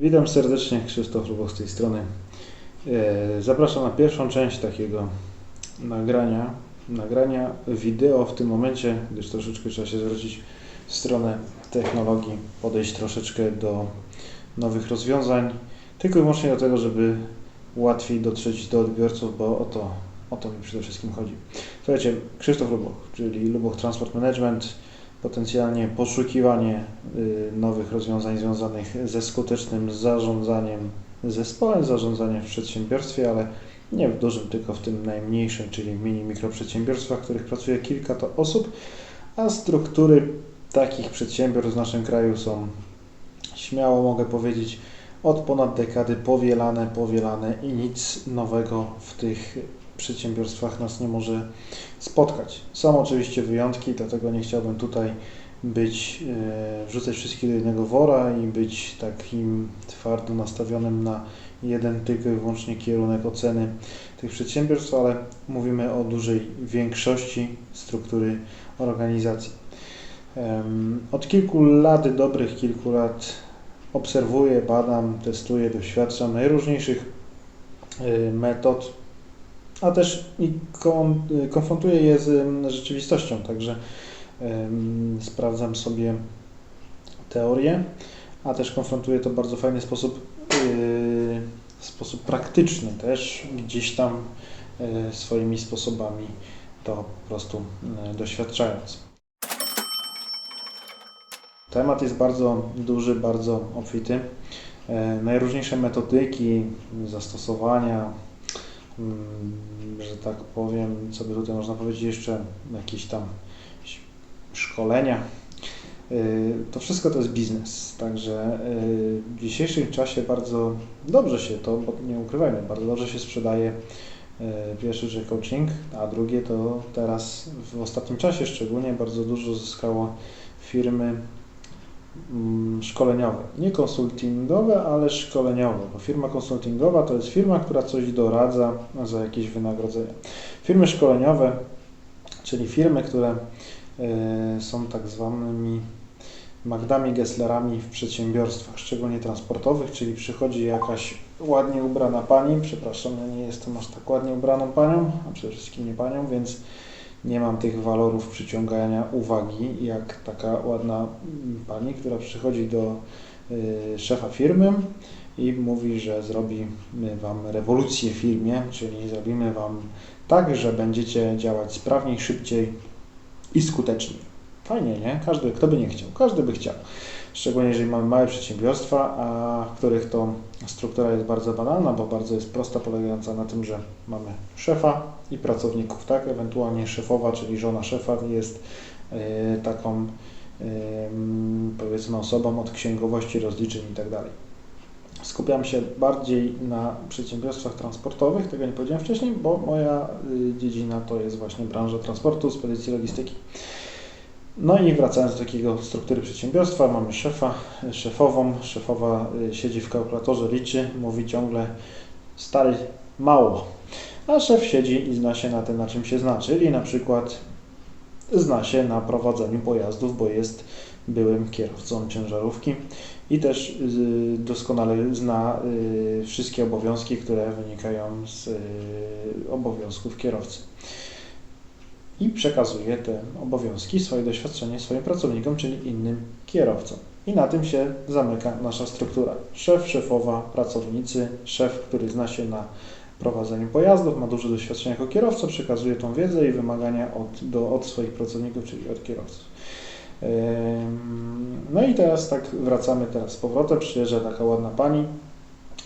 Witam serdecznie, Krzysztof Lubow z tej strony. E, Zapraszam na pierwszą część takiego nagrania. Nagrania wideo w tym momencie, gdyż troszeczkę trzeba się zwrócić w stronę technologii, podejść troszeczkę do nowych rozwiązań, tylko i wyłącznie do tego, żeby łatwiej dotrzeć do odbiorców, bo o to, o to mi przede wszystkim chodzi. Słuchajcie, Krzysztof Luboch, czyli Luboch Transport Management, potencjalnie poszukiwanie y, nowych rozwiązań związanych ze skutecznym zarządzaniem zespołem, zarządzaniem w przedsiębiorstwie, ale nie w dużym, tylko w tym najmniejszym, czyli w mini mikroprzedsiębiorstwach, w których pracuje kilka to osób, a struktury takich przedsiębiorstw w naszym kraju są, śmiało mogę powiedzieć, od ponad dekady powielane, powielane i nic nowego w tych przedsiębiorstwach nas nie może spotkać. Są oczywiście wyjątki, dlatego nie chciałbym tutaj być, e, wrzucać wszystkich do jednego wora i być takim twardo nastawionym na jeden tylko i wyłącznie kierunek oceny tych przedsiębiorstw, ale mówimy o dużej większości struktury organizacji. Od kilku lat, dobrych kilku lat obserwuję, badam, testuję, doświadczam najróżniejszych y, metod, a też i kon, konfrontuję je z rzeczywistością, także sprawdzam sobie teorię, a też konfrontuję to w bardzo fajny sposób, y, w sposób praktyczny też, gdzieś tam y, swoimi sposobami to po prostu y, doświadczając. Temat jest bardzo duży, bardzo obfity. E, Najróżniejsze metodyki, zastosowania, że tak powiem, co by tutaj można powiedzieć jeszcze, jakieś tam szkolenia. E, To wszystko to jest biznes, także e, w dzisiejszym czasie bardzo dobrze się to, bo nie ukrywajmy, bardzo dobrze się sprzedaje e, pierwszy, że coaching, a drugie to teraz w ostatnim czasie szczególnie bardzo dużo zyskało firmy szkoleniowe. Nie konsultingowe, ale szkoleniowe, bo firma konsultingowa to jest firma, która coś doradza za jakieś wynagrodzenie. Firmy szkoleniowe, czyli firmy, które e, są tak zwanymi Magdami Gesslerami w przedsiębiorstwach, szczególnie transportowych, czyli przychodzi jakaś ładnie ubrana pani, przepraszam, ja nie jestem aż tak ładnie ubraną panią, a przede wszystkim nie panią, więc nie mam tych walorów przyciągania uwagi, jak taka ładna pani, która przychodzi do y, szefa firmy i mówi, że zrobimy Wam rewolucję w firmie, czyli zrobimy Wam tak, że będziecie działać sprawniej, szybciej i skuteczniej. Fajnie, nie? Każdy, kto by nie chciał, każdy by chciał. Szczególnie jeżeli mamy małe przedsiębiorstwa, a których to struktura jest bardzo banalna, bo bardzo jest prosta, polegająca na tym, że mamy szefa i pracowników, tak? Ewentualnie szefowa, czyli żona szefa jest e, taką e, mm, powiedzmy osobą od księgowości, rozliczeń i tak. Skupiam się bardziej na przedsiębiorstwach transportowych, tego nie powiedziałem wcześniej, bo moja y, dziedzina to jest właśnie branża transportu, spedycji, logistyki. No i wracając do takiego struktury przedsiębiorstwa, mamy szefa, szefową. Szefowa y, siedzi w kalkulatorze, liczy, mówi ciągle stary, mało. A szef siedzi i zna się na tym, na czym się zna, czyli na przykład zna się na prowadzeniu pojazdów, bo jest byłym kierowcą ciężarówki i też y, doskonale zna y, wszystkie obowiązki, które wynikają z obowiązków kierowcy. I przekazuje te obowiązki, swoje doświadczenie swoim pracownikom, czyli innym kierowcom. I na tym się zamyka nasza struktura. Szef, szefowa, pracownicy, szef, który zna się na prowadzeniu pojazdów, ma duże doświadczenie jako kierowca, przekazuje tą wiedzę i wymagania od, do, od swoich pracowników, czyli od kierowców. No i teraz tak wracamy teraz z powrotem, przyjeżdża taka ładna pani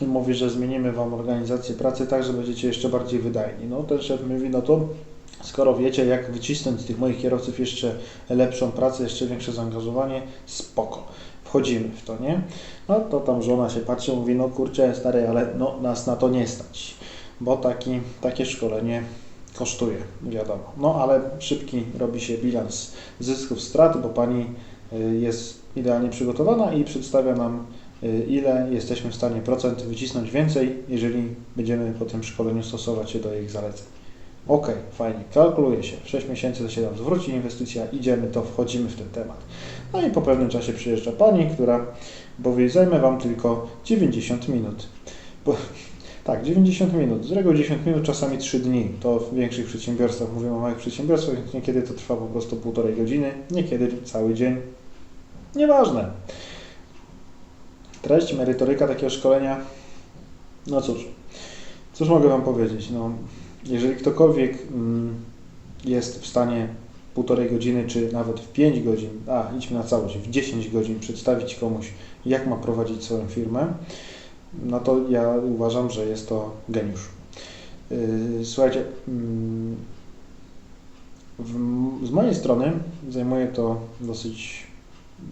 i mówi, że zmienimy Wam organizację pracy tak, że będziecie jeszcze bardziej wydajni. No ten szef mówi, no to skoro wiecie jak wycisnąć z tych moich kierowców jeszcze lepszą pracę, jeszcze większe zaangażowanie, spoko. Wchodzimy w to, nie? No to tam żona się patrzy, mówi, no kurczę stary, ale no nas na to nie stać, bo taki, takie szkolenie kosztuje, wiadomo. No ale szybki robi się bilans zysków, strat, bo pani y, jest idealnie przygotowana i przedstawia nam, y, ile jesteśmy w stanie procent wycisnąć więcej, jeżeli będziemy po tym szkoleniu stosować się do ich zaleceń. Ok, fajnie, kalkuluje się. W 6 miesięcy to się nam zwróci inwestycja, idziemy, to wchodzimy w ten temat. No i po pewnym czasie przyjeżdża pani, która mówi, zajmę Wam tylko 90 minut. Bo, tak, 90 minut. Z reguły 10 minut, czasami 3 dni. To w większych przedsiębiorstwach, mówię o małych przedsiębiorstwach, więc niekiedy to trwa po prostu półtorej godziny, niekiedy cały dzień. Nieważne. Treść, merytoryka takiego szkolenia, no cóż, cóż mogę Wam powiedzieć? No, jeżeli ktokolwiek mm, jest w stanie półtorej godziny, czy nawet w 5 godzin, a idźmy na całość, w 10 godzin przedstawić komuś, jak ma prowadzić swoją firmę, no to ja uważam, że jest to geniusz. Yy, słuchajcie, mm, z mojej strony zajmuje to dosyć,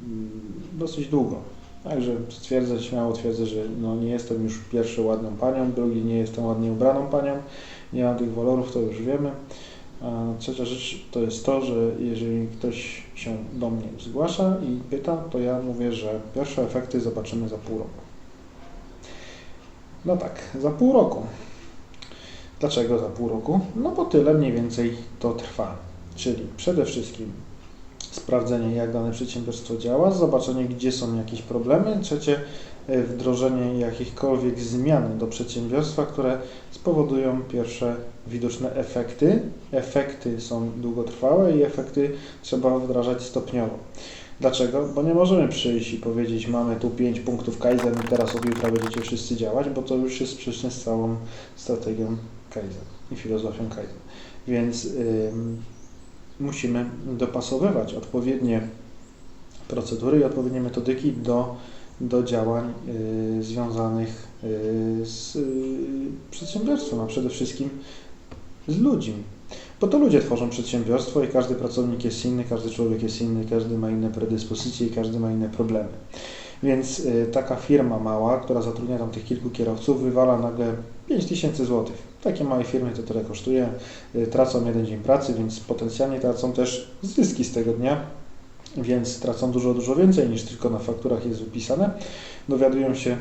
mm, dosyć długo. Także stwierdzę, śmiało twierdzę, że no nie jestem już pierwszy ładną panią, drugi nie jestem ładnie ubraną panią, nie mam tych walorów, to już wiemy. Trzecia rzecz to jest to, że jeżeli ktoś się do mnie zgłasza i pyta, to ja mówię, że pierwsze efekty zobaczymy za pół roku. No tak, za pół roku. Dlaczego za pół roku? No bo tyle mniej więcej to trwa. Czyli przede wszystkim sprawdzenie, jak dane przedsiębiorstwo działa, zobaczenie, gdzie są jakieś problemy. Trzecie, wdrożenie jakichkolwiek zmian do przedsiębiorstwa, które spowodują pierwsze widoczne efekty. Efekty są długotrwałe i efekty trzeba wdrażać stopniowo. Dlaczego? Bo nie możemy przyjść i powiedzieć, mamy tu 5 punktów Kaizen i teraz od jutra będziecie wszyscy działać, bo to już jest sprzeczne z całą strategią Kaizen i filozofią Kaizen. Więc yy, musimy dopasowywać odpowiednie procedury i odpowiednie metodyki do, do działań yy, związanych yy, z yy, przedsiębiorstwem, a przede wszystkim z ludźmi. Bo to ludzie tworzą przedsiębiorstwo i każdy pracownik jest inny, każdy człowiek jest inny, każdy ma inne predyspozycje i każdy ma inne problemy. Więc y, taka firma mała, która zatrudnia tam tych kilku kierowców, wywala nagle 5000 zł. Takie małe firmy to tyle kosztuje, y, tracą jeden dzień pracy, więc potencjalnie tracą też zyski z tego dnia, więc tracą dużo, dużo więcej niż tylko na fakturach jest wypisane. Dowiadują się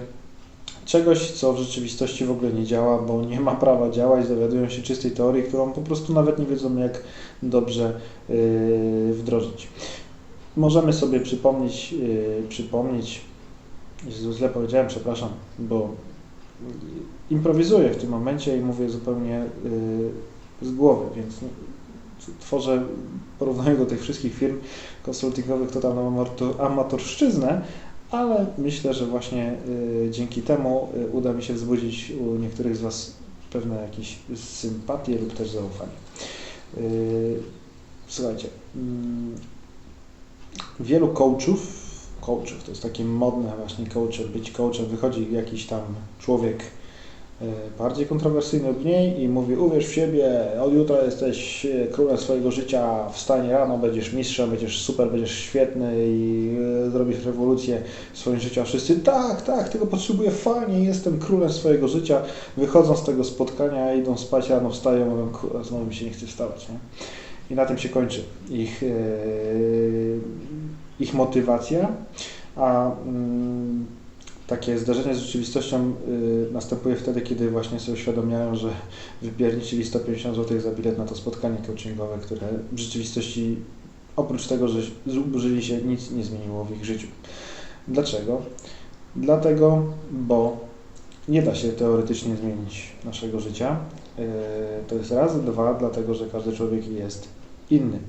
czegoś, co w rzeczywistości w ogóle nie działa, bo nie ma prawa działać, dowiadują się czystej teorii, którą po prostu nawet nie wiedzą, jak dobrze yy, wdrożyć. Możemy sobie przypomnieć, yy, przypomnieć, źle powiedziałem, przepraszam, bo improwizuję w tym momencie i mówię zupełnie yy, z głowy, więc tworzę, porównuję do tych wszystkich firm konsultingowych totalną amatorszczyznę, ale myślę, że właśnie y, dzięki temu y, uda mi się wzbudzić u niektórych z Was pewne jakieś sympatie lub też zaufanie. Y, słuchajcie, mm, wielu coachów, coachów, to jest takie modne właśnie coachem, być coachem, wychodzi jakiś tam człowiek bardziej kontrowersyjny lub mniej i mówi uwierz w siebie, od jutra jesteś e, królem swojego życia, wstanie rano, będziesz mistrzem, będziesz super, będziesz świetny i e, zrobisz rewolucję w swoim życiu, a wszyscy tak, tak, tego potrzebuję, fajnie, jestem królem swojego życia, wychodzą z tego spotkania, idą spać, rano wstają, mówią, znowu mi się nie chce wstawać, nie? I na tym się kończy ich, ich motywacja, a mm, takie zdarzenie z rzeczywistością y, następuje wtedy, kiedy właśnie sobie uświadamiają, że wypierniczyli 150 zł za bilet na to spotkanie coachingowe, które w rzeczywistości oprócz tego, że zużyli się, nic nie zmieniło w ich życiu. Dlaczego? Dlatego, bo nie da się teoretycznie zmienić naszego życia. Y, to jest raz, dwa, dlatego, że każdy człowiek jest inny.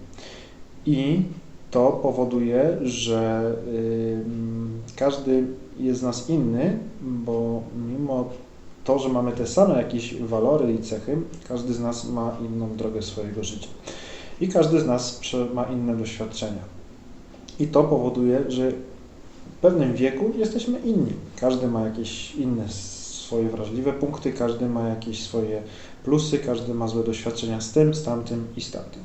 I to powoduje, że y, każdy jest z nas inny, bo mimo to, że mamy te same jakieś walory i cechy, każdy z nas ma inną drogę swojego życia. I każdy z nas ma inne doświadczenia. I to powoduje, że w pewnym wieku jesteśmy inni. Każdy ma jakieś inne swoje wrażliwe punkty, każdy ma jakieś swoje plusy, każdy ma złe doświadczenia z tym, z tamtym i z tamtym.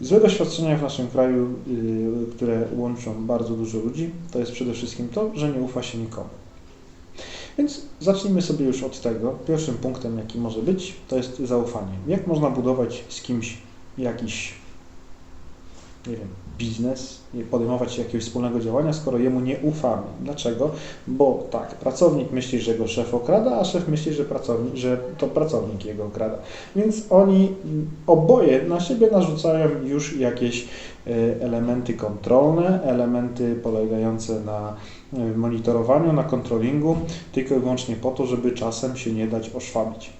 Złe doświadczenia w naszym kraju, y, które łączą bardzo dużo ludzi, to jest przede wszystkim to, że nie ufa się nikomu. Więc zacznijmy sobie już od tego. Pierwszym punktem, jaki może być, to jest zaufanie. Jak można budować z kimś jakiś nie wiem, biznes, podejmować jakiegoś wspólnego działania, skoro jemu nie ufamy. Dlaczego? Bo tak, pracownik myśli, że go szef okrada, a szef myśli, że, pracownik, że to pracownik jego okrada. Więc oni oboje na siebie narzucają już jakieś e, elementy kontrolne, elementy polegające na e, monitorowaniu, na kontrolingu, tylko i wyłącznie po to, żeby czasem się nie dać oszwabić.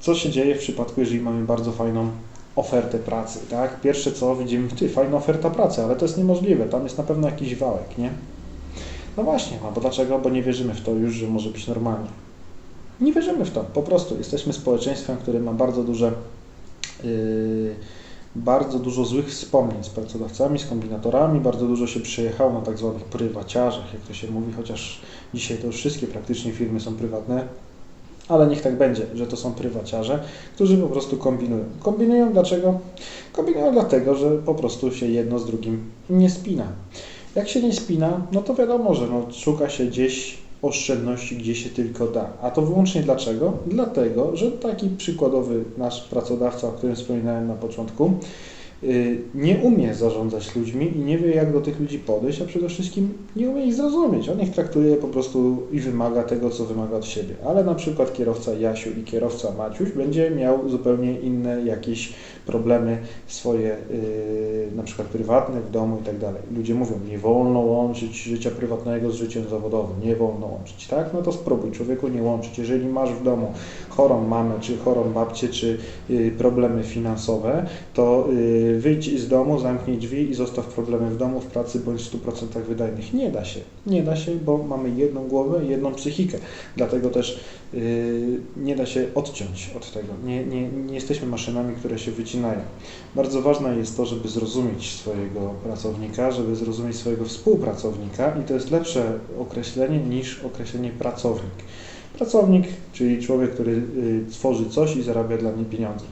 Co się dzieje w przypadku, jeżeli mamy bardzo fajną ofertę pracy, tak? Pierwsze co widzimy, ty, fajna oferta pracy, ale to jest niemożliwe, tam jest na pewno jakiś wałek, nie? No właśnie, no bo dlaczego? Bo nie wierzymy w to już, że może być normalnie. Nie wierzymy w to, po prostu jesteśmy społeczeństwem, które ma bardzo duże yy, bardzo dużo złych wspomnień z pracodawcami, z kombinatorami, bardzo dużo się przejechało na tak zwanych prywaciarzach, jak to się mówi, chociaż dzisiaj to już wszystkie praktycznie firmy są prywatne, ale niech tak będzie, że to są prywaciarze, którzy po prostu kombinują. Kombinują dlaczego? Kombinują dlatego, że po prostu się jedno z drugim nie spina. Jak się nie spina, no to wiadomo, że no, szuka się gdzieś oszczędności, gdzie się tylko da. A to wyłącznie dlaczego? Dlatego, że taki przykładowy nasz pracodawca, o którym wspominałem na początku, nie umie zarządzać ludźmi i nie wie, jak do tych ludzi podejść, a przede wszystkim nie umie ich zrozumieć. On ich traktuje po prostu i wymaga tego, co wymaga od siebie. Ale na przykład kierowca Jasiu i kierowca Maciuś będzie miał zupełnie inne jakieś problemy swoje, yy, na przykład prywatne w domu i tak dalej. Ludzie mówią, nie wolno łączyć życia prywatnego z życiem zawodowym, nie wolno łączyć, tak? No to spróbuj, człowieku, nie łączyć. Jeżeli masz w domu chorą mamę, czy chorą babcię, czy yy, problemy finansowe, to wyjdź z domu, zamknij drzwi i zostaw problemy w domu, w pracy bądź w 100% wydajnych. Nie da się. Nie da się, bo mamy jedną głowę, jedną psychikę. Dlatego też yy, nie da się odciąć od tego. Nie, nie, nie jesteśmy maszynami, które się wycinają. Bardzo ważne jest to, żeby zrozumieć swojego pracownika, żeby zrozumieć swojego współpracownika i to jest lepsze określenie niż określenie pracownik. Pracownik, czyli człowiek, który y, tworzy coś i zarabia dla mnie pieniądze.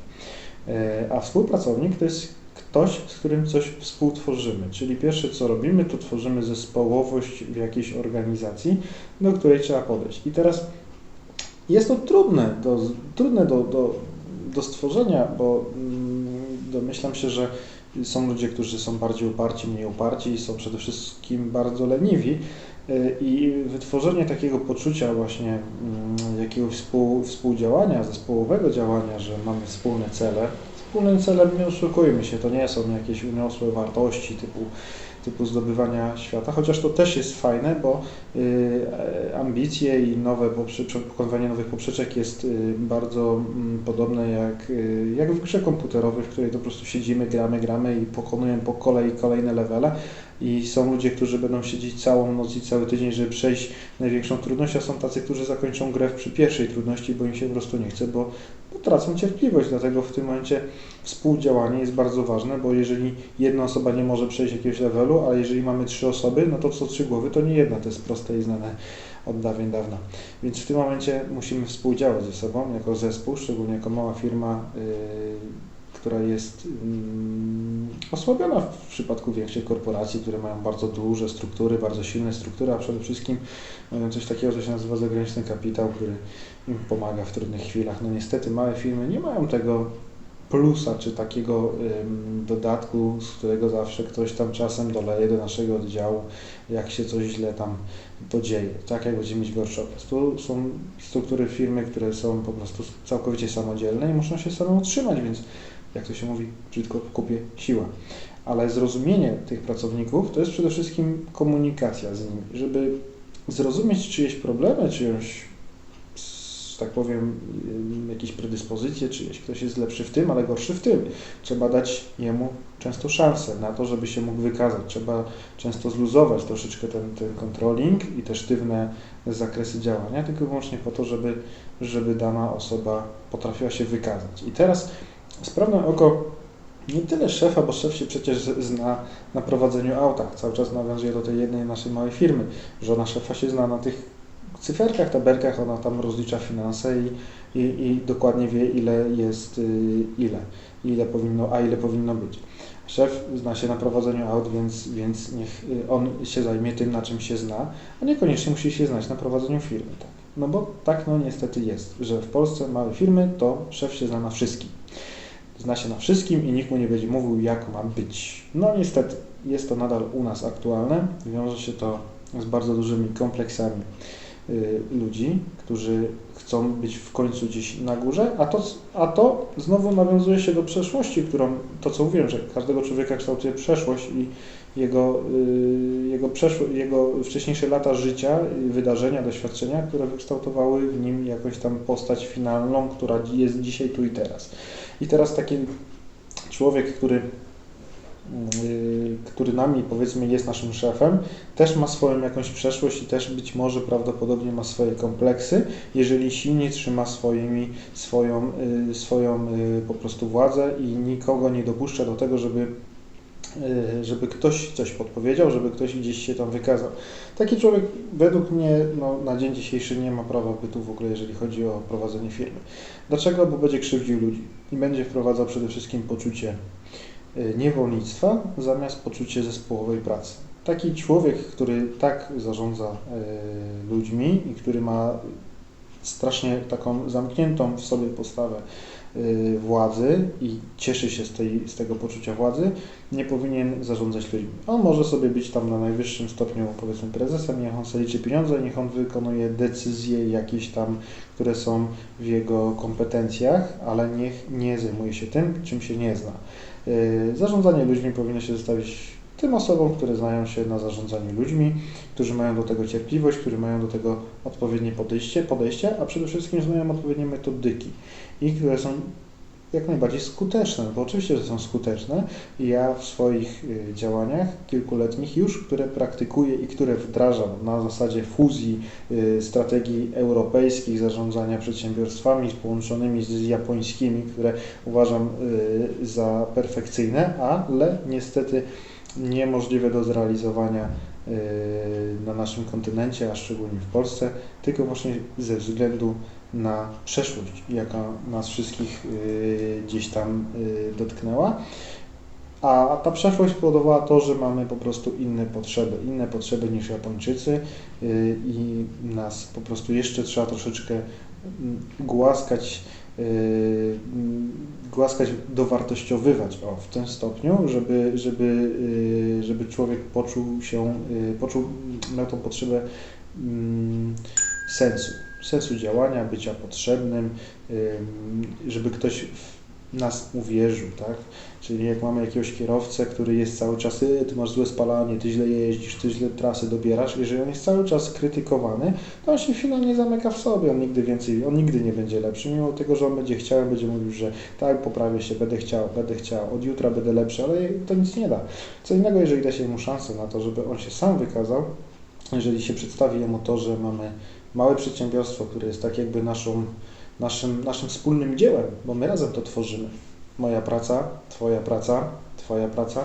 E, a współpracownik to jest ktoś, z którym coś współtworzymy. Czyli pierwsze, co robimy, to tworzymy zespołowość w jakiejś organizacji, do której trzeba podejść. I teraz jest to trudne do, trudne do, do, do stworzenia, bo mm, domyślam się, że są ludzie, którzy są bardziej uparci, mniej uparci i są przede wszystkim bardzo leniwi. E, I wytworzenie takiego poczucia właśnie mm, jakiegoś współ, współdziałania, zespołowego działania, że mamy wspólne cele, wspólnym celem, nie oszukujmy się, to nie są jakieś uniosłe wartości typu, typu zdobywania świata, chociaż to też jest fajne, bo y, ambicje i nowe pokonywanie nowych poprzeczek jest y, bardzo y, podobne jak, y, jak w grze komputerowej, w której po prostu siedzimy, gramy, gramy i pokonujemy po kolei kolejne levele i są ludzie, którzy będą siedzieć całą noc i cały tydzień, żeby przejść największą trudność, a są tacy, którzy zakończą grę przy pierwszej trudności, bo im się po prostu nie chce, bo tracą cierpliwość, dlatego w tym momencie współdziałanie jest bardzo ważne, bo jeżeli jedna osoba nie może przejść jakiegoś levelu, ale jeżeli mamy trzy osoby, no to co trzy głowy to nie jedna, to jest proste i znane od dawien dawna. Więc w tym momencie musimy współdziałać ze sobą jako zespół, szczególnie jako mała firma, yy, która jest yy, osłabiona w przypadku większych korporacji, które mają bardzo duże struktury, bardzo silne struktury, a przede wszystkim mają coś takiego, co się nazywa zagraniczny kapitał, który im pomaga w trudnych chwilach. No niestety małe firmy nie mają tego plusa, czy takiego dodatku, z którego zawsze ktoś tam czasem doleje do naszego oddziału, jak się coś źle tam podzieje, tak jak będziemy mieć workshopy. Tu są struktury firmy, które są po prostu całkowicie samodzielne i muszą się same utrzymać, więc jak to się mówi, brzydko kupie siła. Ale zrozumienie tych pracowników to jest przede wszystkim komunikacja z nimi, żeby zrozumieć czyjeś problemy, czyjąś tak powiem, jakieś predyspozycje, czy ktoś jest lepszy w tym, ale gorszy w tym. Trzeba dać jemu często szansę na to, żeby się mógł wykazać. Trzeba często zluzować troszeczkę ten, ten controlling i te sztywne zakresy działania, tylko wyłącznie po to, żeby, żeby dana osoba potrafiła się wykazać. I teraz sprawne oko nie tyle szefa, bo szef się przecież zna na prowadzeniu auta. Cały czas nawiązuje do tej jednej naszej małej firmy. Żona szefa się zna na tych cyferkach, tabelkach, ona tam rozlicza finanse i, i, i dokładnie wie, ile jest y, ile, ile powinno, a ile powinno być. Szef zna się na prowadzeniu aut, więc, więc niech y, on się zajmie tym, na czym się zna, a niekoniecznie musi się znać na prowadzeniu firmy. Tak? No bo tak no niestety jest, że w Polsce małe firmy to szef się zna na wszystkim. Zna się na wszystkim i nikt mu nie będzie mówił, jak ma być. No niestety, jest to nadal u nas aktualne. Wiąże się to z bardzo dużymi kompleksami y, ludzi, którzy chcą być w końcu gdzieś na górze, a to, a to znowu nawiązuje się do przeszłości, którą, to co mówiłem, że każdego człowieka kształtuje przeszłość i jego, y, jego, przeszło, jego wcześniejsze lata życia, y, wydarzenia, doświadczenia, które wykształtowały w nim jakąś tam postać finalną, która jest dzisiaj tu i teraz. I teraz taki człowiek, który y, który nami powiedzmy jest naszym szefem, też ma swoją jakąś przeszłość i też być może prawdopodobnie ma swoje kompleksy, jeżeli silnie trzyma swoimi, swoją, swoją po prostu władzę i nikogo nie dopuszcza do tego, żeby Y, żeby ktoś coś podpowiedział, żeby ktoś gdzieś się tam wykazał. Taki człowiek według mnie no, na dzień dzisiejszy nie ma prawa bytu w ogóle, jeżeli chodzi o prowadzenie firmy. Dlaczego? Bo będzie krzywdził ludzi i będzie wprowadzał przede wszystkim poczucie y, niewolnictwa zamiast poczucie zespołowej pracy. Taki człowiek, który tak zarządza y, ludźmi i który ma strasznie taką zamkniętą w sobie postawę Y, władzy i cieszy się z, tej, z tego poczucia władzy, nie powinien zarządzać ludźmi. On może sobie być tam na najwyższym stopniu, powiedzmy, prezesem, niech on sobie liczy pieniądze, niech on wykonuje decyzje jakieś tam, które są w jego kompetencjach, ale niech nie zajmuje się tym, czym się nie zna. Y, zarządzanie ludźmi powinno się zostawić tym osobom, które znają się na zarządzaniu ludźmi, którzy mają do tego cierpliwość, którzy mają do tego odpowiednie podejście, podejście a przede wszystkim znają odpowiednie metodyki. I które są jak najbardziej skuteczne, bo oczywiście, że są skuteczne. Ja w swoich y, działaniach kilkuletnich już, które praktykuję i które wdrażam na zasadzie fuzji y, strategii europejskich zarządzania przedsiębiorstwami połączonymi z japońskimi, które uważam y, za perfekcyjne, ale niestety niemożliwe do zrealizowania na naszym kontynencie, a szczególnie w Polsce, tylko właśnie ze względu na przeszłość, jaka nas wszystkich y, gdzieś tam y, dotknęła. A ta przeszłość spowodowała to, że mamy po prostu inne potrzeby, inne potrzeby niż Japończycy i nas po prostu jeszcze trzeba troszeczkę mm, głaskać, głaskać, dowartościowywać o, w tym stopniu, żeby, żeby, żeby człowiek poczuł się, poczuł, miał tą potrzebę mm, sensu. Sensu działania, bycia potrzebnym, żeby ktoś nas uwierzył, tak? Czyli jak mamy jakiegoś kierowcę, który jest cały czas, ty masz złe spalanie, ty źle jeździsz, ty źle trasy dobierasz, jeżeli on jest cały czas krytykowany, to on się finalnie zamyka w sobie, on nigdy więcej, on nigdy nie będzie lepszy, mimo tego, że on będzie chciał, będzie mówił, że tak, poprawię się, będę chciał, będę chciał, od jutra będę lepszy, ale to nic nie da. Co innego, jeżeli da się mu szansę na to, żeby on się sam wykazał, jeżeli się przedstawi jemu to, że mamy małe przedsiębiorstwo, które jest tak jakby naszą, naszym, naszym wspólnym dziełem, bo my razem to tworzymy. Moja praca, Twoja praca, Twoja praca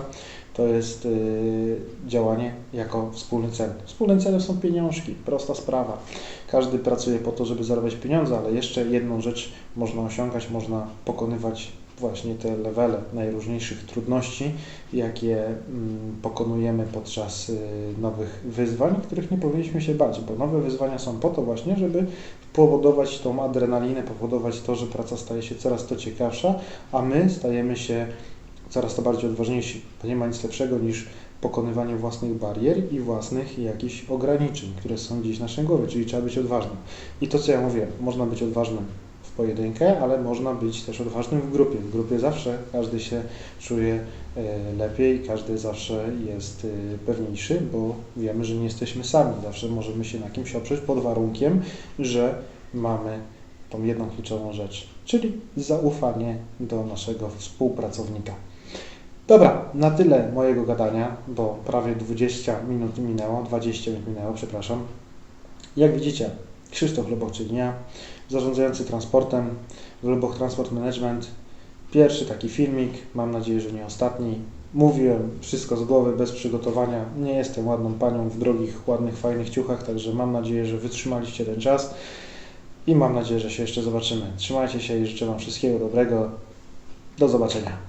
to jest y, działanie jako wspólny cel. Wspólnym celem są pieniążki, prosta sprawa. Każdy pracuje po to, żeby zarabiać pieniądze, ale jeszcze jedną rzecz można osiągać, można pokonywać właśnie te levele najróżniejszych trudności, jakie mm, pokonujemy podczas y, nowych wyzwań, których nie powinniśmy się bać, bo nowe wyzwania są po to właśnie, żeby powodować tą adrenalinę, powodować to, że praca staje się coraz to ciekawsza, a my stajemy się coraz to bardziej odważniejsi. To nie ma nic lepszego niż pokonywanie własnych barier i własnych jakichś ograniczeń, które są gdzieś w naszej głowie, czyli trzeba być odważnym. I to, co ja mówię, można być odważnym pojedynkę, ale można być też odważnym w grupie. W grupie zawsze każdy się czuje e, lepiej, każdy zawsze jest e, pewniejszy, bo wiemy, że nie jesteśmy sami. Zawsze możemy się na kimś oprzeć pod warunkiem, że mamy tą jedną kluczową rzecz, czyli zaufanie do naszego współpracownika. Dobra, na tyle mojego gadania, bo prawie 20 minut minęło, 20 minut minęło, przepraszam. Jak widzicie, Krzysztof Loboczynia, zarządzający transportem, Luboch Transport Management. Pierwszy taki filmik, mam nadzieję, że nie ostatni. Mówiłem wszystko z głowy, bez przygotowania. Nie jestem ładną panią w drogich, ładnych, fajnych ciuchach, także mam nadzieję, że wytrzymaliście ten czas i mam nadzieję, że się jeszcze zobaczymy. Trzymajcie się i życzę Wam wszystkiego dobrego. Do zobaczenia.